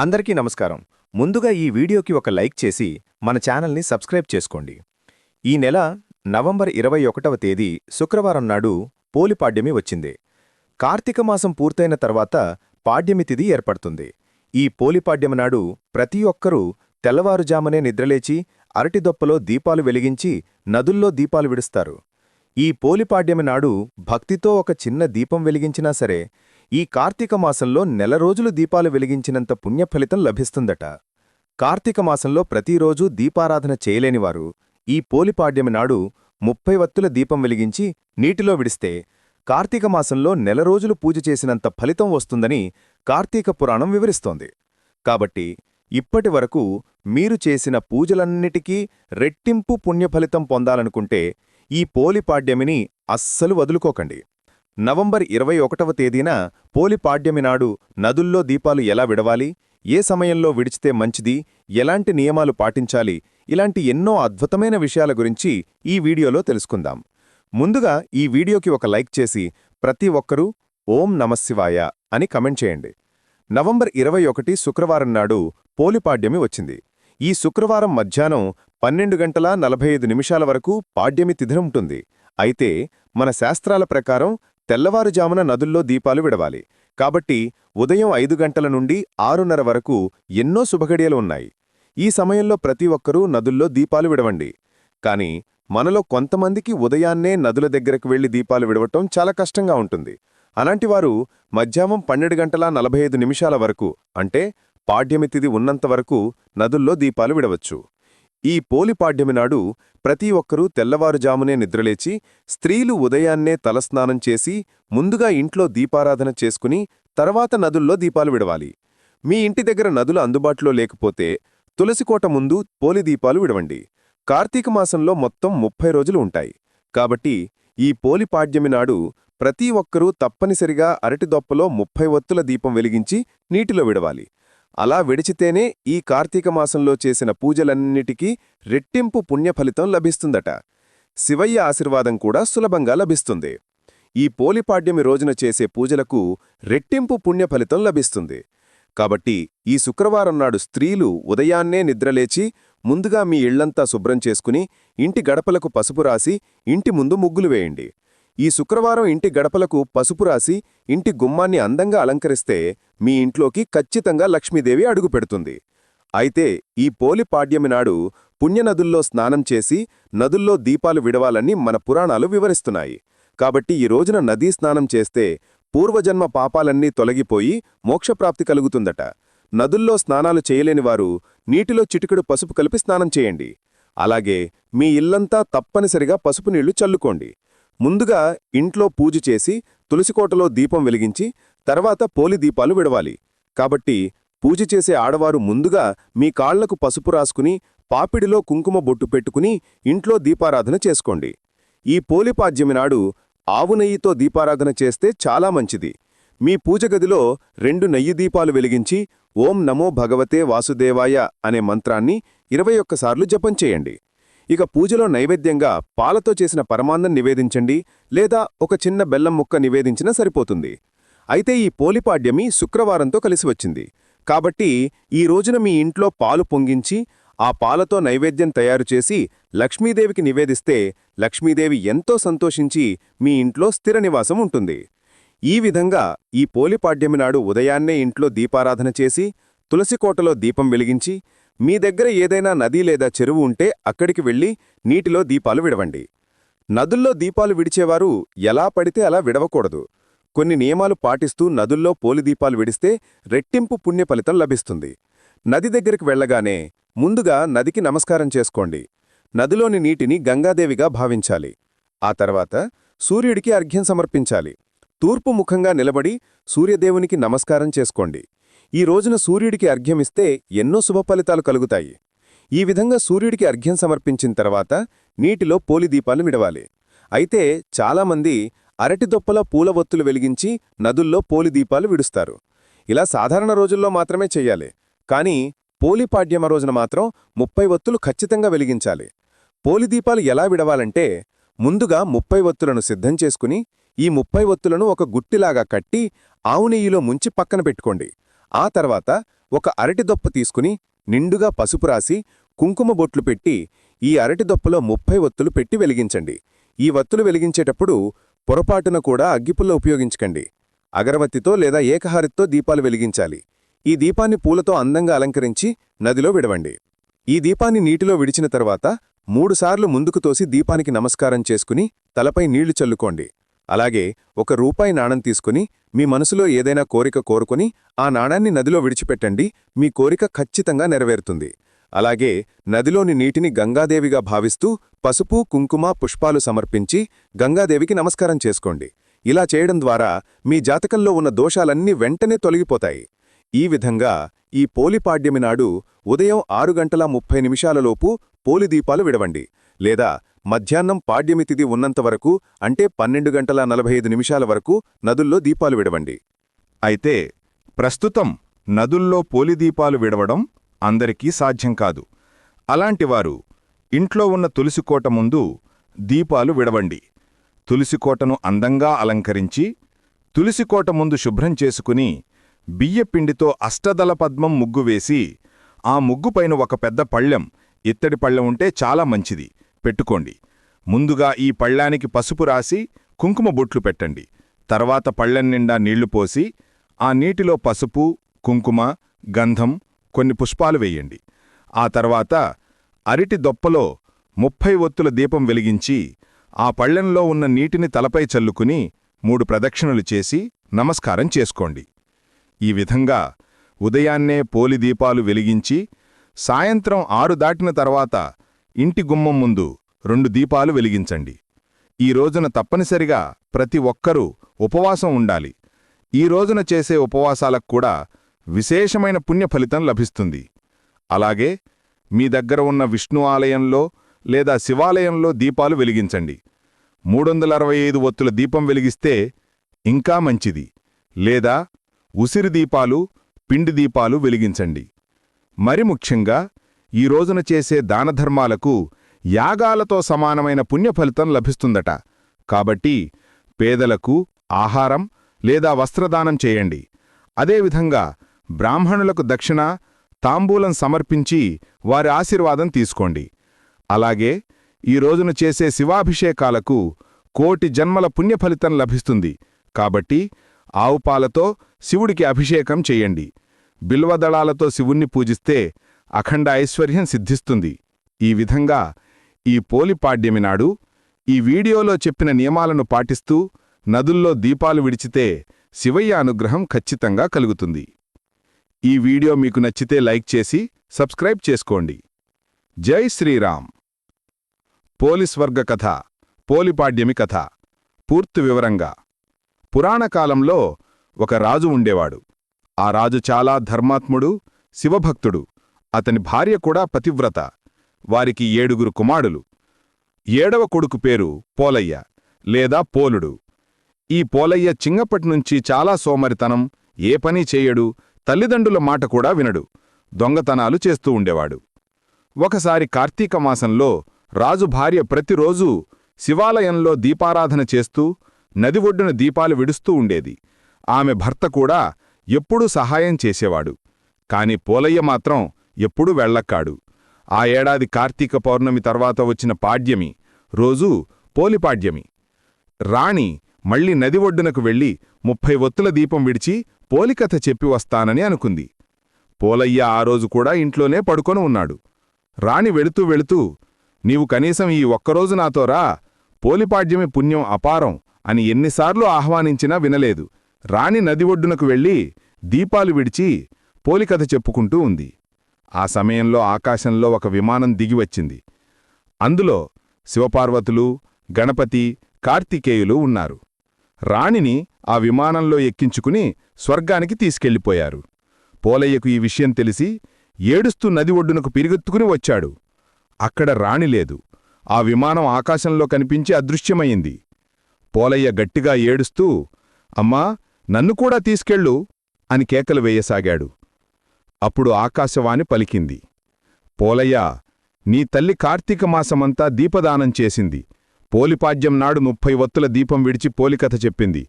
అందరికీ నమస్కారం. ముందుగా ఈ వీడియోకి ఒక లైక్ చేసి మన ఛానల్ని సబ్స్క్రైబ్ చేసుకోండి. ఈ నెల నవంబర్ ఇరవై ఒకటవ తేదీ శుక్రవారం నాడు పోలిపాడ్యమి వచ్చింది. కార్తీక మాసం పూర్తయిన తర్వాత పాడ్యమి తిథి ఏర్పడుతుంది. ఈ పోలిపాడ్యమి నాడు ప్రతి ఒక్కరూ తెల్లవారుజామునే నిద్రలేచి అరటిదొప్పలో దీపాలు వెలిగించి నదుల్లో దీపాలు విడుస్తారు. ఈ పోలిపాడ్యమి నాడు భక్తితో ఒక చిన్న దీపం వెలిగించినా సరే ఈ కార్తీక మాసంలో నెల రోజులు దీపాలు వెలిగించినంత పుణ్యఫలితం లభిస్తుందట. కార్తీక మాసంలో ప్రతిరోజూ దీపారాధన చేయలేనివారు ఈ పోలిపాడ్యమి నాడు ముప్పై వత్తుల దీపం వెలిగించి నీటిలో విడిస్తే కార్తీక మాసంలో నెల రోజులు పూజ చేసినంత ఫలితం వస్తుందని కార్తీక పురాణం వివరిస్తోంది. కాబట్టి ఇప్పటి వరకు మీరు చేసిన పూజలన్నిటికీ రెట్టింపు పుణ్యఫలితం పొందాలనుకుంటే ఈ పోలిపాడ్యమిని అస్సలు వదులుకోకండి. నవంబర్ ఇరవై ఒకటవ తేదీన పోలిపాడ్యమి నాడు నదుల్లో దీపాలు ఎలా విడవాలి? ఏ సమయంలో విడిచితే మంచిది? ఎలాంటి నియమాలు పాటించాలి? ఇలాంటి ఎన్నో అద్భుతమైన విషయాల గురించి ఈ వీడియోలో తెలుసుకుందాం. ముందుగా ఈ వీడియోకి ఒక లైక్ చేసి ప్రతి ఒక్కరూ ఓం నమశివాయ అని కమెంట్ చేయండి. నవంబర్ ఇరవై ఒకటి శుక్రవారం నాడు పోలిపాడ్యమి వచ్చింది. ఈ శుక్రవారం మధ్యాహ్నం పన్నెండు గంటల నలభై ఐదు నిమిషాల వరకు పాడ్యమి తిథి ఉంటుంది. అయితే మన శాస్త్రాల ప్రకారం తెల్లవారుజామున నదుల్లో దీపాలు విడవాలి. కాబట్టి ఉదయం ఐదు గంటల నుండి ఆరున్నర వరకు ఎన్నో శుభగడియలు ఉన్నాయి. ఈ సమయంలో ప్రతి ఒక్కరూ నదుల్లో దీపాలు విడవండి. కాని మనలో కొంతమందికి ఉదయాన్నే నదుల దగ్గరకు వెళ్ళి దీపాలు విడవటం చాలా కష్టంగా ఉంటుంది. అలాంటివారు మధ్యాహ్నం పన్నెండు గంటల నలభై ఐదు నిమిషాల వరకు అంటే పాడ్యమితిది ఉన్నంతవరకు నదుల్లో దీపాలు విడవచ్చు. ఈ పోలిపాడ్యమినాడు ప్రతి ఒక్కరూ తెల్లవారుజామునే నిద్రలేచి స్త్రీలు ఉదయాన్నే తలస్నానం చేసి ముందుగా ఇంట్లో దీపారాధన చేసుకుని తర్వాత నదుల్లో దీపాలు విడవాలి. మీ ఇంటి దగ్గర నదులు అందుబాటులో లేకపోతే తులసికోట ముందు పోలి దీపాలు విడవండి. కార్తీక మాసంలో మొత్తం ముప్పై రోజులు ఉంటాయి. కాబట్టి ఈ పోలిపాడ్యమి నాడు ప్రతి ఒక్కరూ తప్పనిసరిగా అరటిదొప్పలో ముప్పై ఒత్తుల దీపం వెలిగించి నీటిలో విడవాలి. అలా విడిచితేనే ఈ కార్తీక మాసంలో చేసిన పూజలన్నిటికీ రెట్టింపు పుణ్యఫలితం లభిస్తుందట. శివయ్య ఆశీర్వాదం కూడా సులభంగా లభిస్తుంది. ఈ పోలిపాడ్యమి రోజున చేసే పూజలకు రెట్టింపు పుణ్యఫలితం లభిస్తుంది. కాబట్టి ఈ శుక్రవారం నాడు స్త్రీలు ఉదయాన్నే నిద్రలేచి ముందుగా మీ ఇళ్ళంతా శుభ్రం చేసుకుని ఇంటి గడపలకు పసుపు రాసి ఇంటి ముందు ముగ్గులు వేయండి. ఈ శుక్రవారం ఇంటి గడపలకు పసుపు రాసి ఇంటి గుమ్మాన్ని అందంగా అలంకరిస్తే మీ ఇంట్లోకి ఖచ్చితంగా లక్ష్మీదేవి అడుగుపెడుతుంది అయితే ఈ పోలి పాడ్యమి నాడు పుణ్యనదుల్లో స్నానం చేసి నదుల్లో దీపాలు విడవాలని మన పురాణాలు వివరిస్తున్నాయి. కాబట్టి ఈ రోజున నదీ స్నానం చేస్తే పూర్వజన్మ పాపాలన్నీ తొలగిపోయి మోక్షప్రాప్తి కలుగుతుందట. నదుల్లో స్నానాలు చేయలేనివారు నీటిలో చిటికెడు పసుపు కలిపి స్నానం చేయండి. అలాగే మీ ఇల్లంతా తప్పనిసరిగా పసుపు నీళ్ళు చల్లుకోండి. ముందుగా ఇంట్లో పూజ చేసి తులసికోటలో దీపం వెలిగించి తర్వాత పోలి దీపాలు విడవాలి. కాబట్టి పూజ చేసే ఆడవారు ముందుగా మీ కాళ్ళకు పసుపు రాసుకుని పాపిడిలో కుంకుమ బొట్టు పెట్టుకుని ఇంట్లో దీపారాధన చేసుకోండి. ఈ పోలిపాద్యమి నాడు ఆవు నెయ్యితో దీపారాధన చేస్తే చాలా మంచిది. మీ పూజగదిలో రెండు నెయ్యి దీపాలు వెలిగించి ఓం నమో భగవతే వాసుదేవాయ అనే మంత్రాన్ని ఇరవై ఒక్కసార్లు జపం చేయండి. ఇక పూజలో నైవేద్యంగా పాలతో చేసిన పరమాన్నం నివేదించండి లేదా ఒక చిన్న బెల్లం ముక్క నివేదించినా సరిపోతుంది. అయితే ఈ పోలిపాడ్యమి శుక్రవారంతో కలిసి వచ్చింది. కాబట్టి ఈ రోజున మీ ఇంట్లో పాలు పొంగించి ఆ పాలతో నైవేద్యం తయారు చేసి లక్ష్మీదేవికి నివేదిస్తే లక్ష్మీదేవి ఎంతో సంతోషించి మీ ఇంట్లో స్థిర నివాసం ఉంటుంది. ఈ విధంగా ఈ పోలిపాడ్యమి నాడు ఉదయాన్నే ఇంట్లో దీపారాధన చేసి తులసికోటలో దీపం వెలిగించి మీ దగ్గర ఏదైనా నది లేదా చెరువు ఉంటే అక్కడికి వెళ్ళి నీటిలో దీపాలు విడవండి. నదుల్లో దీపాలు విడిచేవారు ఎలా పడితే అలా విడవకూడదు. కొన్ని నియమాలు పాటిస్తూ నదుల్లో పోలిదీపాలు విడిస్తే రెట్టింపు పుణ్య ఫలితం లభిస్తుంది. నది దగ్గరికి వెళ్ళగానే ముందుగా నదికి నమస్కారం చేసుకోండి. నదిలోని నీటిని గంగాదేవిగా భావించాలి. ఆ తర్వాత సూర్యుడికి అర్ఘ్యం సమర్పించాలి. తూర్పు ముఖంగా నిలబడి సూర్యదేవునికి నమస్కారం చేసుకోండి. ఈ రోజున సూర్యుడికి అర్ఘ్యమిస్తే ఎన్నో శుభఫలితాలు కలుగుతాయి. ఈ విధంగా సూర్యుడికి అర్ఘ్యం సమర్పించిన తర్వాత నీటిలో పోలిదీపాలు విడవాలి. అయితే చాలామంది అరటిదొప్పల పూల ఒత్తులు వెలిగించి నదుల్లో పోలిదీపాలు విడుస్తారు. ఇలా సాధారణ రోజుల్లో మాత్రమే చెయ్యాలి కానీ పోలిపాడ్యమ రోజున మాత్రం ముప్పై ఒత్తులు ఖచ్చితంగా వెలిగించాలి. పోలిదీపాలు ఎలా విడవాలంటే ముందుగా ముప్పై ఒత్తులను సిద్ధం చేసుకుని ఈ ముప్పై ఒత్తులను ఒక గుట్టిలాగా కట్టి ఆవునెయ్యిలో ముంచి పక్కన పెట్టుకోండి. ఆ తర్వాత ఒక అరటిదొప్ప తీసుకుని నిండుగా పసుపు రాసి కుంకుమ బొట్లు పెట్టి ఈ అరటిదొప్పలో ముప్పై ఒత్తులు పెట్టి వెలిగించండి. ఈ వత్తులు వెలిగించేటప్పుడు పొరపాటున కూడా అగ్గిపుల్ల ఉపయోగించకండి. అగరవత్తితో లేదా ఏకహారితో దీపాలు వెలిగించాలి. ఈ దీపాన్ని పూలతో అందంగా అలంకరించి నదిలో విడవండి. ఈ దీపాన్ని నీటిలో విడిచిన తర్వాత మూడుసార్లు ముందుకు తోసి దీపానికి నమస్కారం చేసుకుని తలపై నీళ్ళు చల్లుకోండి. అలాగే ఒక రూపాయి నాణం తీసుకుని మీ మనసులో ఏదైనా కోరిక కోరుకుని ఆ నాణాన్ని నదిలో విడిచిపెట్టండి మీ కోరిక ఖచ్చితంగా నెరవేరుతుంది. అలాగే నదిలోని నీటిని గంగాదేవిగా భావిస్తూ పసుపు కుంకుమ పుష్పాలు సమర్పించి గంగాదేవికి నమస్కారం చేసుకోండి. ఇలా చేయడం ద్వారా మీ జాతకంలో ఉన్న దోషాలన్నీ వెంటనే తొలగిపోతాయి. ఈ విధంగా ఈ పోలిపాడ్యమి నాడు ఉదయం ఆరు గంటల ముప్పై నిమిషాలలోపు పోలిదీపాలు విడవండి. లేదా మధ్యాహ్నం పాడ్యమి తిథి ఉన్నంతవరకు అంటే పన్నెండు గంటల నలభై ఐదు నిమిషాల వరకు నదుల్లో దీపాలు విడవండి. అయితే ప్రస్తుతం నదుల్లో పోలిదీపాలు విడవడం అందరికీ సాధ్యం కాదు. అలాంటివారు ఇంట్లో ఉన్న తులసికోట ముందు దీపాలు విడవండి. తులసికోటను అందంగా అలంకరించి తులసికోట ముందు శుభ్రం చేసుకుని బియ్యపిండితో అష్టదల పద్మం ముగ్గు వేసి ఆ ముగ్గుపైన ఒక పెద్ద పళ్ళెం ఇత్తడి పళ్ళెం ఉంటే చాలా మంచిది. పెట్టుకోండి. ముందుగా ఈ పళ్ళానికి పసుపు రాసి కుంకుమ బొట్లు పెట్టండి. తర్వాత పళ్ళెం నిండా నీళ్ళు పోసి ఆ నీటిలో పసుపు కుంకుమ గంధం కొన్ని పుష్పాలు వేయండి. ఆ తర్వాత అరిటి దొప్పలో ముప్పై ఒత్తుల దీపం వెలిగించి ఆ పళ్ళెంలో ఉన్న నీటిని తలపై చల్లుకుని మూడు ప్రదక్షిణలు చేసి నమస్కారం చేసుకోండి. ఈ విధంగా ఉదయాన్నే పోలి దీపాలు వెలిగించి సాయంత్రం ఆరు దాటిన తర్వాత ఇంటి గుమ్మం ముందు రెండు దీపాలు వెలిగించండి. ఈ రోజున తప్పనిసరిగా ప్రతి ఒక్కరూ ఉపవాసం ఉండాలి. ఈ రోజున చేసే ఉపవాసాలకు కూడా విశేషమైన పుణ్య ఫలితం లభిస్తుంది. అలాగే మీ దగ్గర ఉన్న విష్ణు ఆలయంలో లేదా శివాలయంలో దీపాలు వెలిగించండి. మూడొందల అరవై ఐదు ఒత్తుల దీపం వెలిగిస్తే ఇంకా మంచిది. లేదా ఉసిరి దీపాలు పిండి దీపాలు వెలిగించండి. మరి ముఖ్యంగా ఈ రోజున చేసే దానధర్మాలకు యాగాలతో సమానమైన పుణ్యఫలితం లభిస్తుందట. కాబట్టి పేదలకు ఆహారం లేదా వస్త్రదానం చేయండి. అదేవిధంగా బ్రాహ్మణులకు దక్షిణ తాంబూలం సమర్పించి వారి ఆశీర్వాదం తీసుకోండి. అలాగే ఈ రోజున చేసే శివాభిషేకాలకు కోటి జన్మల పుణ్యఫలితం లభిస్తుంది. కాబట్టి ఆవుపాలతో శివుడికి అభిషేకం చెయ్యండి బిల్వదళాలతో శివుణ్ణి పూజిస్తే అఖండ ఐశ్వర్యం సిద్ధిస్తుంది. ఈ విధంగా ఈ పోలిపాడ్యమి నాడు ఈ వీడియోలో చెప్పిన నియమాలను పాటిస్తూ నదుల్లో దీపాలు విడిచితే శివయ్య అనుగ్రహం ఖచ్చితంగా కలుగుతుంది. ఈ వీడియో మీకు నచ్చితే లైక్ చేసి సబ్స్క్రైబ్ చేసుకోండి. జై శ్రీరామ్. పోలిస్ వర్గ కథ పోలిపాడ్యమి కథ పూర్తి వివరంగా. పురాణకాలంలో ఒక రాజు ఉండేవాడు. ఆ రాజు చాలా ధర్మాత్ముడు శివభక్తుడు. అతని భార్య కూడా పతివ్రత. వారికి ఏడుగురు కుమారులు. ఏడవ కొడుకు పేరు పోలయ్య లేదా పోలుడు. ఈ పోలయ్య చిన్నప్పటినుంచి చాలా సోమరితనం ఏ పని చేయడు తల్లిదండ్రుల మాట కూడా వినడు దొంగతనాలు చేస్తూ ఉండేవాడు. ఒకసారి కార్తీక మాసంలో రాజు భార్య ప్రతిరోజూ శివాలయంలో దీపారాధన చేస్తూ నది ఒడ్డున దీపాలు విడుస్తూ ఉండేది. ఆమె భర్త కూడా ఎప్పుడూ సహాయం చేసేవాడు. కాని పోలయ్య మాత్రం ఎప్పుడూ వెళ్ళక్కాడు. ఆ ఏడాది కార్తీక పౌర్ణమి తర్వాత వచ్చిన పాడ్యమి రోజూ పోలిపాడ్యమి రాణి మళ్ళీ నది ఒడ్డునకు వెళ్ళి ముప్పై ఒత్తుల దీపం విడిచి పోలికథ చెప్పి వస్తానని అనుకుంది. పోలయ్య ఆ రోజు కూడా ఇంట్లోనే పడుకొని ఉన్నాడు. రాణి వెళుతూ వెళుతూ నీవు కనీసం ఈ ఒక్కరోజు నాతో రా. పోలిపాడ్యమి పుణ్యం అపారం అని ఎన్నిసార్లు ఆహ్వానించినా వినలేదు. రాణి నది ఒడ్డునకు వెళ్ళి దీపాలు విడిచి పోలికథ చెప్పుకుంటూ ఉంది. ఆ సమయంలో ఆకాశంలో ఒక విమానం దిగివచ్చింది అందులో శివపార్వతులు గణపతి కార్తికేయులు ఉన్నారు. రాణిని ఆ విమానంలో ఎక్కించుకుని స్వర్గానికి తీసుకెళ్ళిపోయారు పోలయ్యకు ఈ విషయం తెలిసి ఏడుస్తూ నది ఒడ్డునకు పిరిగెత్తుకుని వచ్చాడు. అక్కడ రాణి లేదు. ఆ విమానం ఆకాశంలో కనిపించి అదృశ్యమయింది పోలయ్య గట్టిగా ఏడుస్తూ అమ్మా నన్ను కూడా తీసుకెళ్ళు అని కేకలు వేయసాగాడు. అప్పుడు ఆకాశవాణి పలికింది. పోలయ్య నీ తల్లి కార్తీక మాసమంతా దీపదానం చేసింది. పోలిపాడ్యం నాడు ముప్పై వత్తుల దీపం విడిచి పోలికథ చెప్పింది.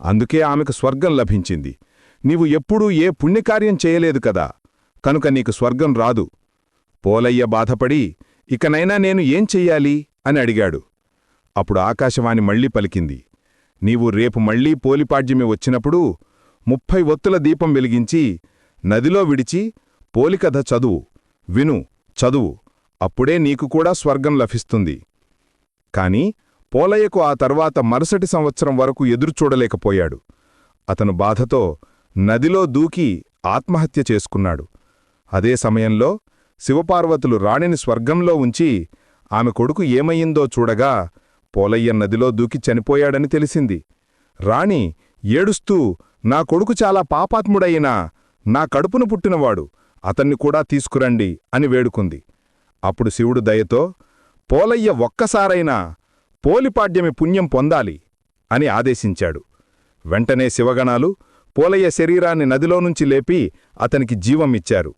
అందుకే ఆమెకు స్వర్గం లభించింది. నీవు ఎప్పుడూ ఏ పుణ్యకార్యం చేయలేదు కదా. కనుక నీకు స్వర్గం రాదు. పోలయ్య బాధపడి ఇకనైనా నేను ఏం చెయ్యాలి? అని అడిగాడు. అప్పుడు ఆకాశవాణి మళ్ళీ పలికింది. నీవు రేపు మళ్ళీ పోలిపాడ్యమే వచ్చినప్పుడు ముప్పై ఒత్తుల దీపం వెలిగించి నదిలో విడిచి పోలికథ చదువు. విను చదువు. అప్పుడే నీకు కూడా స్వర్గం లభిస్తుంది. కాని పోలయ్యకు ఆ తర్వాత మరుసటి సంవత్సరం వరకు ఎదురుచూడలేకపోయాడు అతను బాధతో నదిలో దూకి ఆత్మహత్య చేసుకున్నాడు. అదే సమయంలో శివపార్వతులు రాణిని స్వర్గంలో ఉంచి ఆమె కొడుకు ఏమయ్యిందో చూడగా పోలయ్య నదిలో దూకి చనిపోయాడని తెలిసింది. రాణి ఏడుస్తూ నా కొడుకు చాలా పాపాత్ముడయినా నా కడుపును పుట్టినవాడు అతన్ని కూడా తీసుకురండి అని వేడుకుంది. అప్పుడు శివుడు దయతో పోలయ్య ఒక్కసారైనా పోలిపాడ్యమి పుణ్యం పొందాలి అని ఆదేశించాడు. వెంటనే శివగణాలు పోలయ్య శరీరాన్ని నదిలో నుంచి లేపి అతనికి జీవం ఇచ్చారు.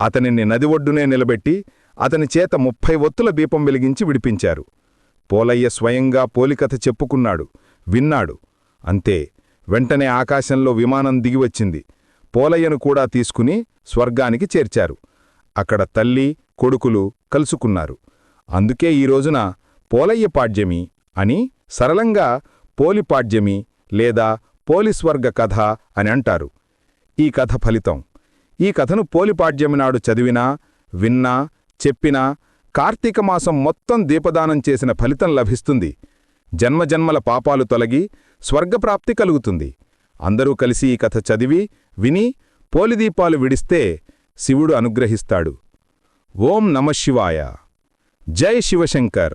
అతనిని నది ఒడ్డునే నిలబెట్టి అతని చేత ముప్పై ఒత్తుల దీపం వెలిగించి విడిపించారు. పోలయ్య స్వయంగా పోలికథ చెప్పుకున్నాడు విన్నాడు. అంతే వెంటనే ఆకాశంలో విమానం దిగివచ్చింది. పోలయ్యను కూడా తీసుకుని స్వర్గానికి చేర్చారు. అక్కడ తల్లి కొడుకులు కలుసుకున్నారు. అందుకే ఈ రోజున పోలయ్య పాడ్యమి అని సరళంగా పోలిపాడ్యమి లేదా పోలిస్వర్గ కథ అని అంటారు. ఈ కథ ఫలితం. ఈ కథను పోలిపాడ్యమి నాడు చదివినా విన్నా చెప్పినా కార్తీక మాసం మొత్తం దీపదానం చేసిన ఫలితం లభిస్తుంది. జన్మజన్మల పాపాలు తొలగి స్వర్గప్రాప్తి కలుగుతుంది. అందరూ కలిసి ఈ కథ చదివి విని పోలిదీపాలు విడిస్తే శివుడు అనుగ్రహిస్తాడు. ఓం నమశివాయ జై శివశంకర్.